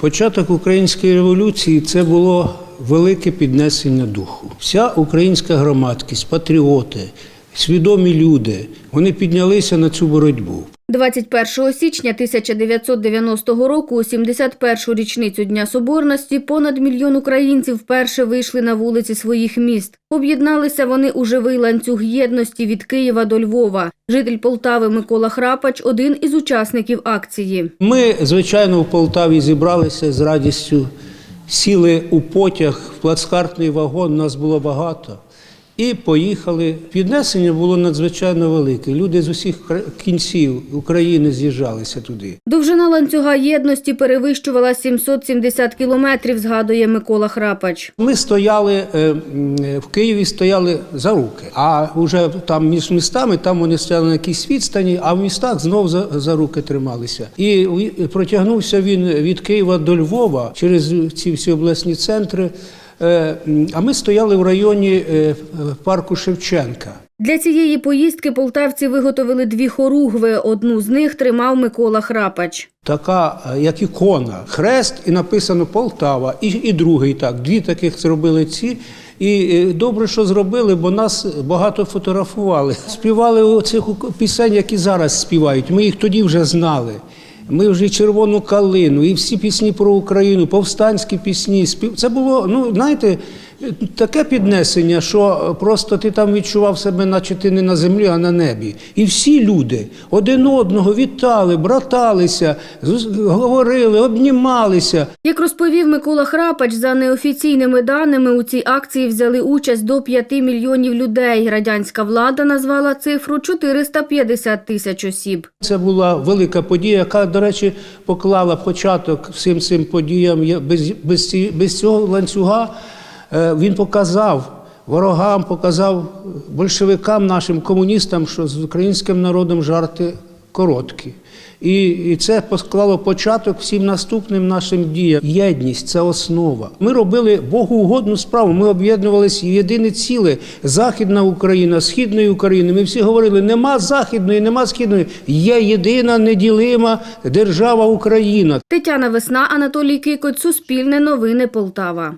Початок української революції це було велике піднесення духу. Вся українська громадськість, патріоти, свідомі люди, вони піднялися на цю боротьбу. 21 січня 1990 року, у 71-ю річницю Дня Соборності, понад мільйон українців вперше вийшли на вулиці своїх міст. Об'єдналися вони у живий ланцюг єдності від Києва до Львова. Житель Полтави Микола Храпач – один із учасників акції. Ми, звичайно, в Полтаві зібралися з радістю, сіли у потяг, в плацкартний вагон, нас було багато. І поїхали. Піднесення було надзвичайно велике. Люди з усіх кінців України з'їжджалися туди. Довжина ланцюга єдності перевищувала 770 кілометрів, згадує Микола Храпач. Ми стояли е, в Києві, стояли за руки. А вже там між містами, там вони стояли на якійсь відстані, а в містах знов за, за руки трималися. І протягнувся він від Києва до Львова через ці всі обласні центри. Е, А ми стояли в районі е, парку Шевченка. Для цієї поїздки полтавці виготовили дві хоругви. Одну з них тримав Микола Храпач. Така, е, як ікона, хрест, і написано Полтава, і, і другий так. Дві таких зробили ці. І е, добре, що зробили, бо нас багато фотографували. Співали оцих пісень, які зараз співають. Ми їх тоді вже знали. Ми вже червону калину, і всі пісні про Україну, повстанські пісні. Це було, ну знаєте, таке піднесення, що просто ти там відчував себе, наче ти не на землі, а на небі. І всі люди один одного вітали, браталися, говорили, обнімалися. Як розповів Микола Храпач, за неофіційними даними у цій акції взяли участь до 5 мільйонів людей. Радянська влада назвала цифру 450 тисяч осіб. Це була велика подія, яка, до речі, поклала початок всім цим подіям. Без, без, без цього ланцюга він показав ворогам, показав большевикам, нашим комуністам, що з українським народом жарти короткі. І, і це поклало початок всім наступним нашим діям. Єдність це основа. Ми робили Богу угодну справу. Ми об'єднувалися єдине ціле. Західна Україна, Східної України. Ми всі говорили: нема західної, нема східної. Є єдина неділима держава Україна. Тетяна Весна, Анатолій Кикоть, Суспільне новини Полтава.